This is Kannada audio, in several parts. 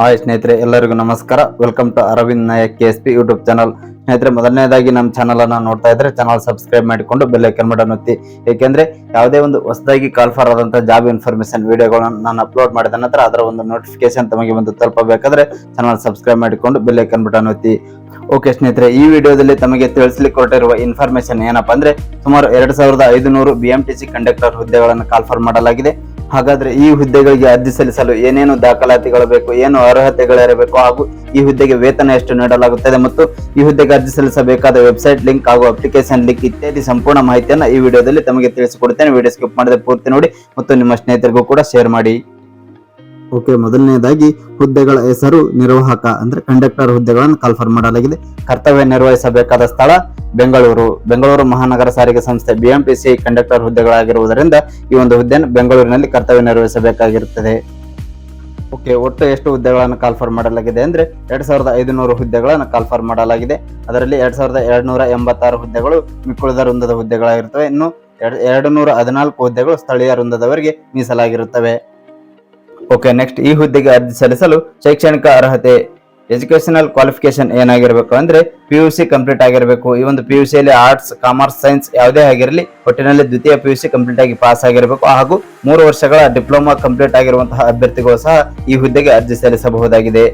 ಹಾಯ್ ಸ್ನೇಹಿತರೆ, ಎಲ್ಲರಿಗೂ ನಮಸ್ಕಾರ. Welcome to Aravind Nayak K S P YouTube channel ಸ್ನೇಹಿತರೆ, ಮೊದಲನೇದಾಗಿ ನಮ್ಮ ಚಾನಲ್ ಅನ್ನು ನೋಡ್ತಾ ಇದ್ರೆ ಚಾನಲ್ ಸಬ್ಸ್ಕ್ರೈಬ್ ಮಾಡಿಕೊಂಡು ಬೆಲ್ ಐಕನ್ ಬಟನ್ ಒತ್ತಿ. ಏಕೆಂದ್ರೆ ಯಾವುದೇ ಒಂದು ಹೊಸದಾಗಿ ಕಾಲ್ಫರ್ ಆದಂತಹ ಜಾಬ್ ಇನ್ಫಾರ್ಮೇಶನ್ ವಿಡಿಯೋಗಳನ್ನು ನಾನು ಅಪ್ಲೋಡ್ ಮಾಡಿದ ನಂತರ ಅದರ ಒಂದು ನೋಟಿಫಿಕೇಶನ್ ತಮಗೆ ಬಂದು ತಲುಪಬೇಕಾದ್ರೆ ಚಾನಲ್ ಸಬ್ಸ್ಕ್ರೈಬ್ ಮಾಡಿಕೊಂಡು ಬೆಲ್ ಐಕನ್ ಬಟನ್ ಒತ್ತಿ. ಓಕೆ ಸ್ನೇಹಿತರೆ, ಈ ವಿಡಿಯೋದಲ್ಲಿ ತಮಗೆ ತಿಳಿಸಲಿಕ್ಕೆ ಕೊಟ್ಟಿರುವ ಇನ್ಫಾರ್ಮೇಶನ್ ಏನಪ್ಪಾ ಅಂದ್ರೆ ಸುಮಾರು ಎರಡ್ ಸಾವಿರದ ಐದುನೂರು ಸಿ ಕಂಡಕ್ಟರ್ ಹುದ್ದೆಗಳನ್ನು ಕಾಲ್ಫರ್ ಮಾಡಲಾಗಿದೆ. ಹಾಗಾದ್ರೆ ಈ ಹುದ್ದೆಗಳಿಗೆ ಅರ್ಜಿ ಸಲ್ಲಿಸಲು ಏನೇನು ದಾಖಲಾತಿಗಳು ಬೇಕು ಏನು ಅರ್ಹತೆಗಳಿರಬೇಕು ಹಾಗೂ ಈ ಹುದ್ದೆಗೆ ವೇತನ ಎಷ್ಟು ನೀಡಲಾಗುತ್ತದೆ ಮತ್ತು ಈ ಹುದ್ದೆಗೆ ಅರ್ಜಿ ಸಲ್ಲಿಸಬೇಕಾದ ವೆಬ್ಸೈಟ್ ಲಿಂಕ್ ಹಾಗೂ ಅಪ್ಲಿಕೇಶನ್ ಲಿಂಕ್ ಇತ್ಯಾದಿ ಸಂಪೂರ್ಣ ಮಾಹಿತಿಯನ್ನು ಈ ವಿಡಿಯೋದಲ್ಲಿ ತಮಗೆ ತಿಳಿಸಿಕೊಡ್ತೇನೆ ವಿಡಿಯೋ ಸ್ಕಿಪ್ ಮಾಡದೆ ಪೂರ್ತಿ ನೋಡಿ ಮತ್ತು ನಿಮ್ಮ ಸ್ನೇಹಿತರಿಗೂ ಕೂಡ ಶೇರ್ ಮಾಡಿ. ಓಕೆ ಮೊದಲನೇದಾಗಿ ಹುದ್ದೆಗಳ ಹೆಸರು ನಿರ್ವಾಹಕ ಅಂದ್ರೆ ಕಂಡಕ್ಟರ್ ಹುದ್ದೆಗಳನ್ನು ಕಾಲ್ಫರ್ ಮಾಡಲಾಗಿದೆ. ಕರ್ತವ್ಯ ನಿರ್ವಹಿಸಬೇಕಾದ ಸ್ಥಳ ಬೆಂಗಳೂರು ಬೆಂಗಳೂರು ಮಹಾನಗರ ಸಾರಿಗೆ ಸಂಸ್ಥೆ ಬಿಎಂಟಿಸಿ ಕಂಡಕ್ಟರ್ ಹುದ್ದೆಗಳಾಗಿರುವುದರಿಂದ ಈ ಒಂದು ಹುದ್ದೆಯನ್ನು ಬೆಂಗಳೂರಿನಲ್ಲಿ ಕರ್ತವ್ಯ ನಿರ್ವಹಿಸಬೇಕಾಗಿರುತ್ತದೆ. ಓಕೆ, ಒಟ್ಟು ಎಷ್ಟು ಹುದ್ದೆಗಳನ್ನು ಕಾಲ್ಫರ್ ಮಾಡಲಾಗಿದೆ ಅಂದರೆ ಎರಡು ಸಾವಿರದ ಐದುನೂರು ಹುದ್ದೆಗಳನ್ನು ಕಾಲ್ಫರ್ ಮಾಡಲಾಗಿದೆ. ಅದರಲ್ಲಿ ಎರಡು ಸಾವಿರದ ಎರಡುನೂರ ಎಂಬತ್ತಾರು ಹುದ್ದೆಗಳು ಮಿಕ್ಕುಳಿದ ವೃಂದದ ಹುದ್ದೆಗಳಾಗಿರುತ್ತವೆ. ಇನ್ನು ಎರಡು ಎರಡು ನೂರ ಹದಿನಾಲ್ಕು ಹುದ್ದೆಗಳು ಸ್ಥಳೀಯ ವೃಂದದವರಿಗೆ ಮೀಸಲಾಗಿರುತ್ತವೆ. ಓಕೆ ನೆಕ್ಸ್ಟ್ ಈ ಹುದ್ದೆಗೆ ಅರ್ಜಿ ಸಲ್ಲಿಸಲು ಶೈಕ್ಷಣಿಕ ಅರ್ಹತೆ ಎಜುಕೇಶನಲ್ ಕ್ವಾಲಿಫಿಕೇಶನ್ ಏನಾಗಿರಬೇಕು ಅಂದ್ರೆ ಪಿ ಯು ಸಿ ಕಂಪ್ಲೀಟ್ ಆಗಿರಬೇಕು. ಈ ಒಂದು ಪಿ ಯು ಸಿಯಲ್ಲಿ ಆರ್ಟ್ಸ್ ಕಾಮರ್ಸ್ ಸೈನ್ಸ್ ಯಾವುದೇ ಆಗಿರಲಿ, ಒಟ್ಟಿನಲ್ಲಿ ದ್ವಿತೀಯ ಪಿ ಯು ಸಿ ಕಂಪ್ಲೀಟ್ ಆಗಿ ಪಾಸ್ ಆಗಿರಬೇಕು. ಹಾಗೂ ಮೂರು ವರ್ಷಗಳ ಡಿಪ್ಲೊಮಾ ಕಂಪ್ಲೀಟ್ ಆಗಿರುವಂತಹ ಅಭ್ಯರ್ಥಿಗಳು ಸಹ ಈ ಹುದ್ದೆಗೆ ಅರ್ಜಿ ಸಲ್ಲಿಸಬಹುದಾಗಿದೆ.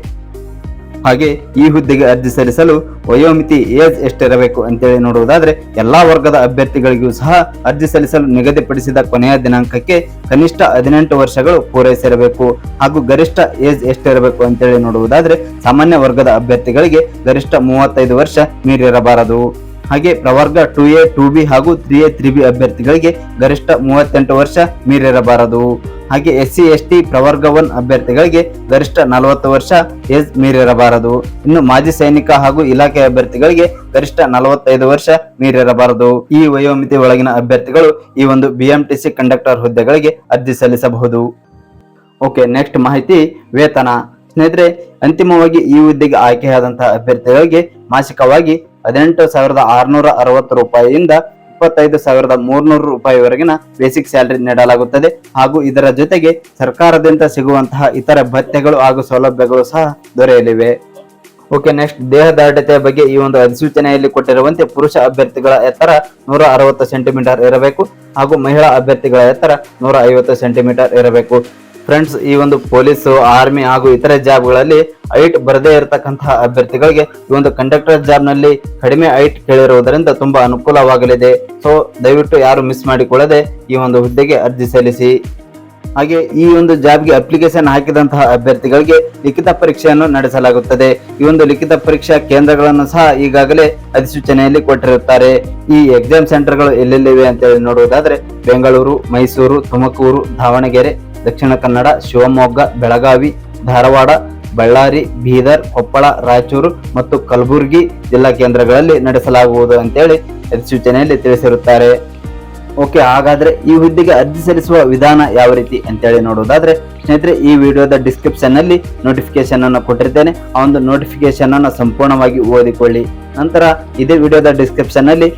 ಹಾಗೆ ಈ ಹುದ್ದೆಗೆ ಅರ್ಜಿ ಸಲ್ಲಿಸಲು ವಯೋಮಿತಿ ಏಜ್ ಎಷ್ಟಿರಬೇಕು ಅಂತೇಳಿ ನೋಡುವುದಾದರೆ ಎಲ್ಲಾ ವರ್ಗದ ಅಭ್ಯರ್ಥಿಗಳಿಗೂ ಸಹ ಅರ್ಜಿ ಸಲ್ಲಿಸಲು ನಿಗದಿಪಡಿಸಿದ ಕೊನೆಯ ದಿನಾಂಕಕ್ಕೆ ಕನಿಷ್ಠ ಹದಿನೆಂಟು ವರ್ಷಗಳು ಪೂರೈಸಿರಬೇಕು ಹಾಗೂ ಗರಿಷ್ಠ ಏಜ್ ಎಷ್ಟಿರಬೇಕು ಅಂತೇಳಿ ನೋಡುವುದಾದರೆ ಸಾಮಾನ್ಯ ವರ್ಗದ ಅಭ್ಯರ್ಥಿಗಳಿಗೆ ಗರಿಷ್ಠ ಮೂವತ್ತೈದು ವರ್ಷ ಮೀರಿರಬಾರದು. ಹಾಗೆ ಪ್ರವರ್ಗ ಟು ಎ, ಟು ಬಿ ಹಾಗೂ ತ್ರೀ ಎ, ತ್ರೀ ಬಿ ಅಭ್ಯರ್ಥಿಗಳಿಗೆ ಗರಿಷ್ಠ ಮೂವತ್ತೆಂಟು ವರ್ಷ ಮೀರಿರಬಾರದು. ಹಾಗೆ ಎಸ್ ಸಿ ಎಸ್ ಟಿ ಪ್ರವರ್ಗ ಒನ್ ಅಭ್ಯರ್ಥಿಗಳಿಗೆ ಗರಿಷ್ಠ ನಲವತ್ತು ವರ್ಷ ಏಜ್ ಮೀರಿರಬಾರದು. ಇನ್ನು ಮಾಜಿ ಸೈನಿಕ ಹಾಗೂ ಇಲಾಖೆ ಅಭ್ಯರ್ಥಿಗಳಿಗೆ ಗರಿಷ್ಠ ನಲವತ್ತೈದು ವರ್ಷ ಮೀರಿರಬಾರದು. ಈ ವಯೋಮಿತಿ ಒಳಗಿನ ಅಭ್ಯರ್ಥಿಗಳು ಈ ಒಂದು ಬಿಎಂಟಿಸಿ ಕಂಡಕ್ಟರ್ ಹುದ್ದೆಗಳಿಗೆ ಅರ್ಜಿ ಸಲ್ಲಿಸಬಹುದು. ಓಕೆ, ನೆಕ್ಸ್ಟ್ ಮಾಹಿತಿ ವೇತನ. ಸ್ನೇಹಿತರೆ, ಅಂತಿಮವಾಗಿ ಈ ಹುದ್ದೆಗೆ ಆಯ್ಕೆಯಾದಂತಹ ಅಭ್ಯರ್ಥಿಗಳಿಗೆ ಮಾಸಿಕವಾಗಿ ಹದಿನೆಂಟು ಸಾವಿರದ ಆರುನೂರ ಅರವತ್ತು ರೂಪಾಯಿಯಿಂದ ಇಪ್ಪತ್ತೈದು ಸಾವಿರದ ಮೂರ್ನೂರು ರೂಪಾಯಿವರೆಗಿನ ಬೇಸಿಕ್ ಸ್ಯಾಲರಿ ನೀಡಲಾಗುತ್ತದೆ. ಹಾಗೂ ಇದರ ಜೊತೆಗೆ ಸರ್ಕಾರದಿಂದ ಸಿಗುವಂತಹ ಇತರ ಭತ್ಯೆಗಳು ಹಾಗೂ ಸೌಲಭ್ಯಗಳು ಸಹ ದೊರೆಯಲಿವೆ. ಓಕೆ ನೆಕ್ಸ್ಟ್ ದೇಹದಾರ್ಢ್ಯತೆಯ ಬಗ್ಗೆ ಈ ಒಂದು ಅಧಿಸೂಚನೆಯಲ್ಲಿ ಕೊಟ್ಟಿರುವಂತೆ ಪುರುಷ ಅಭ್ಯರ್ಥಿಗಳ ಎತ್ತರ ನೂರ ಅರವತ್ತು ಸೆಂಟಿಮೀಟರ್ ಇರಬೇಕು ಹಾಗೂ ಮಹಿಳಾ ಅಭ್ಯರ್ಥಿಗಳ ಎತ್ತರ ನೂರ ಐವತ್ತು ಸೆಂಟಿಮೀಟರ್ ಇರಬೇಕು. ಫ್ರೆಂಡ್ಸ್ ಈ ಒಂದು ಪೊಲೀಸು, ಆರ್ಮಿ ಹಾಗೂ ಇತರೆ ಜಾಬ್ಗಳಲ್ಲಿ ಐಟ್ ಬರದೇ ಇರತಕ್ಕಂತಹ ಅಭ್ಯರ್ಥಿಗಳಿಗೆ ಈ ಒಂದು ಕಂಡಕ್ಟರ್ ಜಾಬ್ನಲ್ಲಿ ಕಡಿಮೆ ಐಟ್ ಕೇಳಿರುವುದರಿಂದ ತುಂಬಾ ಅನುಕೂಲವಾಗಲಿದೆ. ಸೊ ದಯವಿಟ್ಟು ಯಾರು ಮಿಸ್ ಮಾಡಿಕೊಳ್ಳದೆ ಈ ಒಂದು ಹುದ್ದೆಗೆ ಅರ್ಜಿ ಸಲ್ಲಿಸಿ. ಹಾಗೆ ಈ ಒಂದು ಜಾಬ್ಗೆ ಅಪ್ಲಿಕೇಶನ್ ಹಾಕಿದಂತಹ ಅಭ್ಯರ್ಥಿಗಳಿಗೆ ಲಿಖಿತ ಪರೀಕ್ಷೆಯನ್ನು ನಡೆಸಲಾಗುತ್ತದೆ. ಈ ಒಂದು ಲಿಖಿತ ಪರೀಕ್ಷಾ ಕೇಂದ್ರಗಳನ್ನು ಸಹ ಈಗಾಗಲೇ ಅಧಿಸೂಚನೆಯಲ್ಲಿ ಕೊಟ್ಟಿರುತ್ತಾರೆ. ಈ ಎಕ್ಸಾಮ್ ಸೆಂಟರ್ಗಳು ಎಲ್ಲೆಲ್ಲಿವೆ ಅಂತ ಹೇಳಿ ನೋಡುವುದಾದ್ರೆ ಬೆಂಗಳೂರು, ಮೈಸೂರು, ತುಮಕೂರು, ದಾವಣಗೆರೆ, ದಕ್ಷಿಣ ಕನ್ನಡ, ಶಿವಮೊಗ್ಗ, ಬೆಳಗಾವಿ, ಧಾರವಾಡ ಬಳ್ಳಾರಿ, ಬೀದರ್, ಕೊಪ್ಪಳ, ರಾಯಚೂರು ಮತ್ತು ಕಲಬುರಗಿ ಜಿಲ್ಲಾ ಕೇಂದ್ರಗಳಲ್ಲಿ ನಡೆಸಲಾಗುವುದು ಅಂತೇಳಿ ಅಧಿಸೂಚನೆಯಲ್ಲಿ ತಿಳಿಸಿರುತ್ತಾರೆ. ಓಕೆ, ಹಾಗಾದ್ರೆ ಈ ಹುದ್ದೆಗೆ ಅರ್ಜಿ ಸಲ್ಲಿಸುವ ವಿಧಾನ ಯಾವ ರೀತಿ ಅಂತೇಳಿ ನೋಡುವುದಾದ್ರೆ, ಸ್ನೇಹಿತರೆ, ಈ ವಿಡಿಯೋದ ಡಿಸ್ಕ್ರಿಪ್ಷನ್ನಲ್ಲಿ ನೋಟಿಫಿಕೇಶನ್ ಅನ್ನು ಕೊಟ್ಟಿರ್ತೇನೆ. ಆ ಒಂದು ನೋಟಿಫಿಕೇಶನ್ ಅನ್ನು ಸಂಪೂರ್ಣವಾಗಿ ಓದಿಕೊಳ್ಳಿ. ನಂತರ ಇದೇ ವಿಡಿಯೋದ ಡಿಸ್ಕ್ರಿಪ್ಷನ್ನಲ್ಲಿ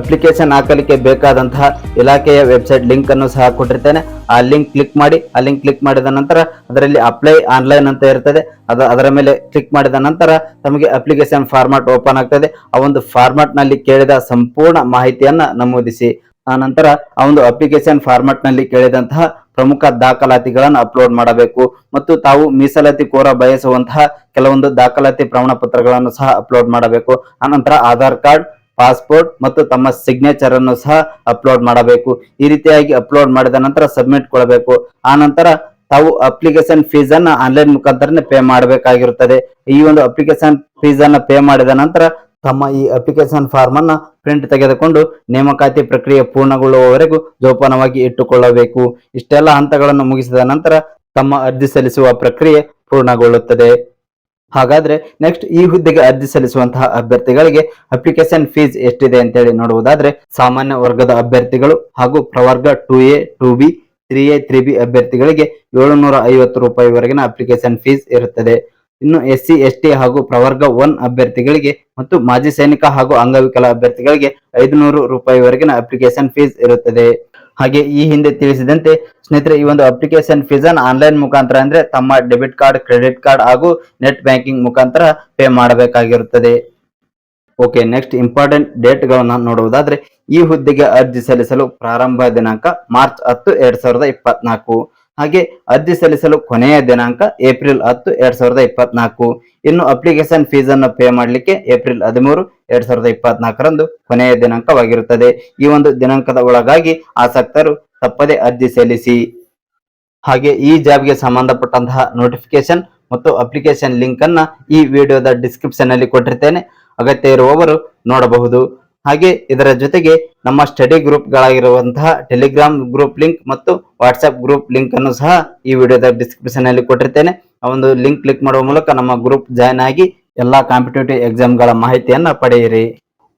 ಅಪ್ಲಿಕೇಶನ್ ಹಾಕಲಿಕ್ಕೆ ಬೇಕಾದಂತಹ ಇಲಾಖೆಯ ವೆಬ್ಸೈಟ್ ಲಿಂಕ್ ಅನ್ನು ಸಹ ಕೊಟ್ಟಿರ್ತೇನೆ. ಆ ಲಿಂಕ್ ಕ್ಲಿಕ್ ಮಾಡಿ, ಆ ಲಿಂಕ್ ಕ್ಲಿಕ್ ಮಾಡಿದ ನಂತರ ಅದರಲ್ಲಿ ಅಪ್ಲೈ ಆನ್ಲೈನ್ ಅಂತ ಇರ್ತದೆ. ಅದ ಅದರ ಮೇಲೆ ಕ್ಲಿಕ್ ಮಾಡಿದ ನಂತರ ತಮಗೆ ಅಪ್ಲಿಕೇಶನ್ ಫಾರ್ಮಾಟ್ ಓಪನ್ ಆಗ್ತದೆ. ಆ ಒಂದು ಫಾರ್ಮಾಟ್ನಲ್ಲಿ ಕೇಳಿದ ಸಂಪೂರ್ಣ ಮಾಹಿತಿಯನ್ನು ನಮೂದಿಸಿ. ಆ ನಂತರ ಆ ಒಂದು ಅಪ್ಲಿಕೇಶನ್ ಫಾರ್ಮಾಟ್ನಲ್ಲಿ ಕೇಳಿದಂತಹ ಪ್ರಮುಖ ದಾಖಲಾತಿಗಳನ್ನು ಅಪ್ಲೋಡ್ ಮಾಡಬೇಕು. ಮತ್ತು ತಾವು ಮೀಸಲಾತಿ ಕೋರ ಬಯಸುವಂತಹ ಕೆಲವೊಂದು ದಾಖಲಾತಿ ಪ್ರಮಾಣ ಪತ್ರಗಳನ್ನು ಸಹ ಅಪ್ಲೋಡ್ ಮಾಡಬೇಕು. ಆನಂತರ ಆಧಾರ್ ಕಾರ್ಡ್ ಪಾಸ್ಪೋರ್ಟ್ ಮತ್ತು ತಮ್ಮ ಸಿಗ್ನೇಚರ್ ಅನ್ನು ಸಹ ಅಪ್ಲೋಡ್ ಮಾಡಬೇಕು. ಈ ರೀತಿಯಾಗಿ ಅಪ್ಲೋಡ್ ಮಾಡಿದ ನಂತರ ಸಬ್ಮಿಟ್ ಕೊಡಬೇಕು. ಆ ನಂತರ ತಾವು ಅಪ್ಲಿಕೇಶನ್ ಫೀಸ್ ಅನ್ನ ಆನ್ಲೈನ್ ಮುಖಾಂತರನೇ ಪೇ ಮಾಡಬೇಕಾಗಿರುತ್ತದೆ. ಈ ಒಂದು ಅಪ್ಲಿಕೇಶನ್ ಫೀಸ್ ಅನ್ನ ಪೇ ಮಾಡಿದ ನಂತರ ತಮ್ಮ ಈ ಅಪ್ಲಿಕೇಶನ್ ಫಾರ್ಮ್ ಅನ್ನ ಪ್ರಿಂಟ್ ತೆಗೆದುಕೊಂಡು ನೇಮಕಾತಿ ಪ್ರಕ್ರಿಯೆ ಪೂರ್ಣಗೊಳ್ಳುವವರೆಗೂ ಜೋಪಾನವಾಗಿ ಇಟ್ಟುಕೊಳ್ಳಬೇಕು. ಇಷ್ಟೆಲ್ಲ ಹಂತಗಳನ್ನು ಮುಗಿಸಿದ ನಂತರ ತಮ್ಮ ಅರ್ಜಿ ಸಲ್ಲಿಸುವ ಪ್ರಕ್ರಿಯೆ ಪೂರ್ಣಗೊಳ್ಳುತ್ತದೆ. ಹಾಗಾದ್ರೆ ನೆಕ್ಸ್ಟ್ ಈ ಹುದ್ದೆಗೆ ಅರ್ಜಿ ಸಲ್ಲಿಸುವಂತಹ ಅಭ್ಯರ್ಥಿಗಳಿಗೆ ಅಪ್ಲಿಕೇಶನ್ ಫೀಸ್ ಎಷ್ಟಿದೆ ಅಂತೇಳಿ ನೋಡುವುದಾದ್ರೆ ಸಾಮಾನ್ಯ ವರ್ಗದ ಅಭ್ಯರ್ಥಿಗಳು ಹಾಗೂ ಪ್ರವರ್ಗ two A two B three A three B ಅಭ್ಯರ್ಥಿಗಳಿಗೆ ಏಳುನೂರ ಐವತ್ತು ರೂಪಾಯಿವರೆಗಿನ ಅಪ್ಲಿಕೇಶನ್ ಫೀಸ್ ಇರುತ್ತದೆ. ಇನ್ನು ಎಸ್ ಸಿ ಎಸ್ ಟಿ ಹಾಗೂ ಪ್ರವರ್ಗ ಒನ್ ಅಭ್ಯರ್ಥಿಗಳಿಗೆ ಮತ್ತು ಮಾಜಿ ಸೈನಿಕ ಹಾಗೂ ಅಂಗವಿಕಲ ಅಭ್ಯರ್ಥಿಗಳಿಗೆ ಐದುನೂರು ರೂಪಾಯಿವರೆಗಿನ ಅಪ್ಲಿಕೇಶನ್ ಫೀಸ್ ಇರುತ್ತದೆ. ಹಾಗೆ ಈ ಹಿಂದೆ ತಿಳಿಸಿದಂತೆ ಸ್ನೇಹಿತರೆ, ಈ ಒಂದು ಅಪ್ಲಿಕೇಶನ್ ಫೀಸ್ ಆನ್ಲೈನ್ ಮುಖಾಂತರ ಅಂದ್ರೆ ತಮ್ಮ ಡೆಬಿಟ್ ಕಾರ್ಡ್ ಕ್ರೆಡಿಟ್ ಕಾರ್ಡ್ ಹಾಗೂ ನೆಟ್ ಬ್ಯಾಂಕಿಂಗ್ ಮುಖಾಂತರ ಪೇ ಮಾಡಬೇಕಾಗಿರುತ್ತದೆ. ಓಕೆ ನೆಕ್ಸ್ಟ್ ಇಂಪಾರ್ಟೆಂಟ್ ಡೇಟ್ಗಳನ್ನ ನೋಡುವುದಾದ್ರೆ, ಈ ಹುದ್ದೆಗೆ ಅರ್ಜಿ ಸಲ್ಲಿಸಲು ಪ್ರಾರಂಭ ದಿನಾಂಕ ಮಾರ್ಚ್ ಹತ್ತು, ಎರಡ್ ಸಾವಿರದ ಇಪ್ಪತ್ನಾಲ್ಕು. ಹಾಗೆ ಅರ್ಜಿ ಸಲ್ಲಿಸಲು ಕೊನೆಯ ದಿನಾಂಕ ಏಪ್ರಿಲ್ ಹತ್ತು, ಎರಡ್ ಸಾವಿರದ ಇಪ್ಪತ್ನಾಲ್ಕು. ಇನ್ನು ಅಪ್ಲಿಕೇಶನ್ ಫೀಸ್ ಅನ್ನು ಪೇ ಮಾಡಲಿಕ್ಕೆ ಏಪ್ರಿಲ್ ಹದಿಮೂರು, ಎರಡ್ ಸಾವಿರದ ಇಪ್ಪತ್ನಾಲ್ಕರಂದು ಕೊನೆಯ ದಿನಾಂಕವಾಗಿರುತ್ತದೆ. ಈ ಒಂದು ದಿನಾಂಕದ ಒಳಗಾಗಿ ಆಸಕ್ತರು ತಪ್ಪದೆ ಅರ್ಜಿ ಸಲ್ಲಿಸಿ. ಹಾಗೆ ಈ ಜಾಬ್ಗೆ ಸಂಬಂಧಪಟ್ಟಂತಹ ನೋಟಿಫಿಕೇಶನ್ ಮತ್ತು ಅಪ್ಲಿಕೇಶನ್ ಲಿಂಕ್ ಅನ್ನ ಈ ವಿಡಿಯೋದ ಡಿಸ್ಕ್ರಿಪ್ಷನ್ ಅಲ್ಲಿ ಕೊಟ್ಟಿರ್ತೇನೆ. ಅಗತ್ಯ ಇರುವವರು ನೋಡಬಹುದು. ಹಾಗೆ ಇದರ ಜೊತೆಗೆ ನಮ್ಮ ಸ್ಟಡಿ ಗ್ರೂಪ್ ಗಳಾಗಿರುವಂತಹ ಟೆಲಿಗ್ರಾಮ್ ಗ್ರೂಪ್ ಲಿಂಕ್ ಮತ್ತು ವಾಟ್ಸ್ಆಪ್ ಗ್ರೂಪ್ ಲಿಂಕ್ ಅನ್ನು ಸಹ ಈ ವಿಡಿಯೋದ ಡಿಸ್ಕ್ರಿಪ್ಷನ್ ಅಲ್ಲಿ ಕೊಟ್ಟಿರ್ತೇನೆ. ಆ ಒಂದು ಲಿಂಕ್ ಕ್ಲಿಕ್ ಮಾಡುವ ಮೂಲಕ ನಮ್ಮ ಗ್ರೂಪ್ ಜಾಯ್ನ್ ಆಗಿ ಎಲ್ಲಾ ಕಾಂಪಿಟೇಟಿವ್ ಎಕ್ಸಾಮ್ಗಳ ಮಾಹಿತಿಯನ್ನ ಪಡೆಯಿರಿ.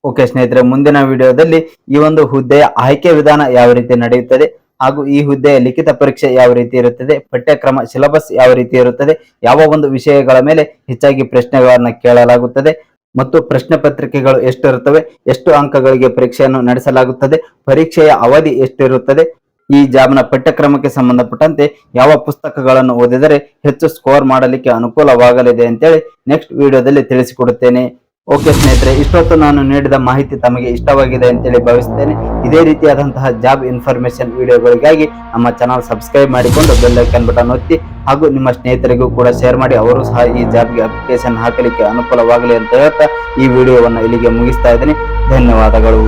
ಓಕೆ ಸ್ನೇಹಿತರೆ, ಮುಂದಿನ ವಿಡಿಯೋದಲ್ಲಿ ಈ ಒಂದು ಹುದ್ದೆಯ ಆಯ್ಕೆ ವಿಧಾನ ಯಾವ ರೀತಿ ನಡೆಯುತ್ತದೆ ಹಾಗೂ ಈ ಹುದ್ದೆಯ ಲಿಖಿತ ಪರೀಕ್ಷೆ ಯಾವ ರೀತಿ ಇರುತ್ತದೆ, ಪಠ್ಯಕ್ರಮ ಸಿಲಬಸ್ ಯಾವ ರೀತಿ ಇರುತ್ತದೆ, ಯಾವ ಒಂದು ವಿಷಯಗಳ ಮೇಲೆ ಹೆಚ್ಚಾಗಿ ಪ್ರಶ್ನೆಗಳನ್ನು ಕೇಳಲಾಗುತ್ತದೆ. ಮತ್ತು ಪ್ರಶ್ನೆ ಪತ್ರಿಕೆಗಳು ಎಷ್ಟಿರುತ್ತವೆ, ಎಷ್ಟು ಅಂಕಗಳಿಗೆ ಪರೀಕ್ಷೆಯನ್ನು ನಡೆಸಲಾಗುತ್ತದೆ, ಪರೀಕ್ಷೆಯ ಅವಧಿ ಎಷ್ಟಿರುತ್ತದೆ, ಈ ಜಾಬ್ನ ಪಠ್ಯಕ್ರಮಕ್ಕೆ ಸಂಬಂಧಪಟ್ಟಂತೆ ಯಾವ ಪುಸ್ತಕಗಳನ್ನು ಓದಿದರೆ ಹೆಚ್ಚು ಸ್ಕೋರ್ ಮಾಡಲಿಕ್ಕೆ ಅನುಕೂಲವಾಗಲಿದೆ ಅಂತೇಳಿ ನೆಕ್ಸ್ಟ್ ವಿಡಿಯೋದಲ್ಲಿ ತಿಳಿಸಿಕೊಡುತ್ತೇನೆ. ಓಕೆ ಸ್ನೇಹಿತರೆ, ಇಷ್ಟೊತ್ತು ನಾನು ನೀಡಿದ ಮಾಹಿತಿ ತಮಗೆ ಇಷ್ಟವಾಗಿದೆ ಅಂತೇಳಿ ಭಾವಿಸ್ತೇನೆ. ಇದೇ ರೀತಿಯಾದಂತಹ ಜಾಬ್ ಇನ್ಫಾರ್ಮೇಶನ್ ವಿಡಿಯೋಗಳಿಗಾಗಿ ನಮ್ಮ ಚಾನಲ್ ಸಬ್ಸ್ಕ್ರೈಬ್ ಮಾಡಿಕೊಂಡು ಬೆಲ್ ಐಕನ್ ಬಟನ್ ಒತ್ತಿ ಹಾಗೂ ನಿಮ್ಮ ಸ್ನೇಹಿತರಿಗೂ ಕೂಡ ಶೇರ್ ಮಾಡಿ, ಅವರು ಸಹ ಈ ಜಾಬ್ಗೆ ಅಪ್ಲಿಕೇಶನ್ ಹಾಕಲಿಕ್ಕೆ ಅನುಕೂಲವಾಗಲಿ ಅಂತ ಹೇಳ್ತಾ ಈ ವಿಡಿಯೋವನ್ನು ಇಲ್ಲಿಗೆ ಮುಗಿಸ್ತಾ ಇದ್ದೀನಿ. ಧನ್ಯವಾದಗಳು.